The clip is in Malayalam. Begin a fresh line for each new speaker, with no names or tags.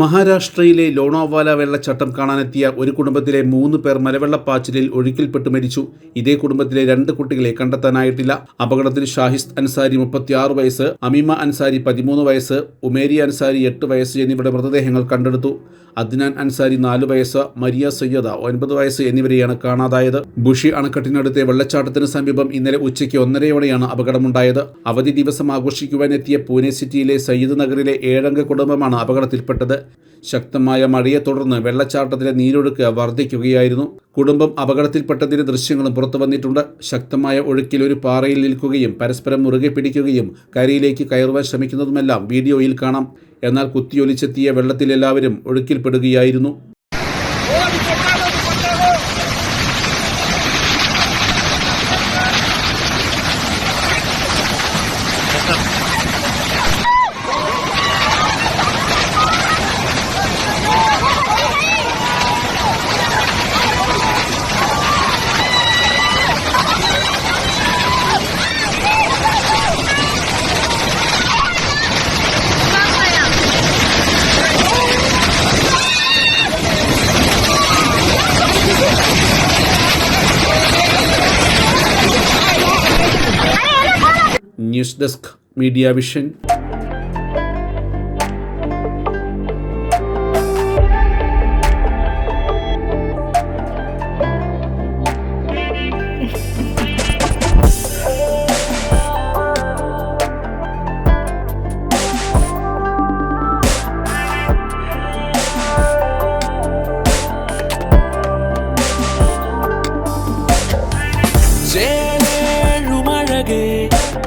മഹാരാഷ്ട്രയിലെ ലോണോവാല വെള്ളച്ചാട്ടം കാണാനെത്തിയ ഒരു കുടുംബത്തിലെ മൂന്ന് പേർ മലവെള്ളപ്പാച്ചിലിൽ ഒഴുക്കിൽപ്പെട്ട് മരിച്ചു. ഇതേ കുടുംബത്തിലെ രണ്ട് കുട്ടികളെ കണ്ടെത്താനായിട്ടില്ല. അപകടത്തിൽ ഷാഹിസ് അൻസാരി മുപ്പത്തിയാറ് വയസ്സ് അമീമ അൻസാരി പതിമൂന്ന് വയസ്സ് ഉമേരി അൻസാരി എട്ട് വയസ്സ് എന്നിവരുടെ മൃതദേഹങ്ങൾ കണ്ടെടുത്തു. അദ്നാൻ അൻസാരി നാല് വയസ്സ് മരിയ സയ്യദ ഒൻപത് വയസ്സ് എന്നിവരെയാണ് കാണാതായത്. ബുഷി അണക്കെട്ടിനടുത്തെ വെള്ളച്ചാട്ടത്തിന് സമീപം ഇന്നലെ ഉച്ചയ്ക്ക് ഒന്നരയോടെയാണ് അപകടമുണ്ടായത്. അവധി ദിവസം ആഘോഷിക്കുവാനെത്തിയ പൂനെ സിറ്റിയിലെ സയ്യിദ് നഗറിലെ ഏഴംഗ കുടുംബമാണ് അപകടത്തിൽപ്പെട്ടത്. ശക്തമായ മഴയെ തുടർന്ന് വെള്ളച്ചാട്ടത്തിലെ നീരൊഴുക്ക് വർദ്ധിക്കുകയായിരുന്നു. കുടുംബം അപകടത്തിൽപ്പെട്ടതിന്റെ ദൃശ്യങ്ങളും പുറത്തു വന്നിട്ടുണ്ട്. ശക്തമായ ഒഴുക്കിൽ ഒരു പാറയിൽ നിൽക്കുകയും പരസ്പരം മുറുകെ പിടിക്കുകയും കരയിലേക്ക് കയറുവാൻ ശ്രമിക്കുന്നതുമെല്ലാം വീഡിയോയിൽ കാണാം. എന്നാൽ കുത്തിയൊലിച്ചെത്തിയ വെള്ളത്തിൽ എല്ലാവരും ഒഴുക്കിൽപ്പെടുകയായിരുന്നു. News desk media vision
ചേരുമഴകെ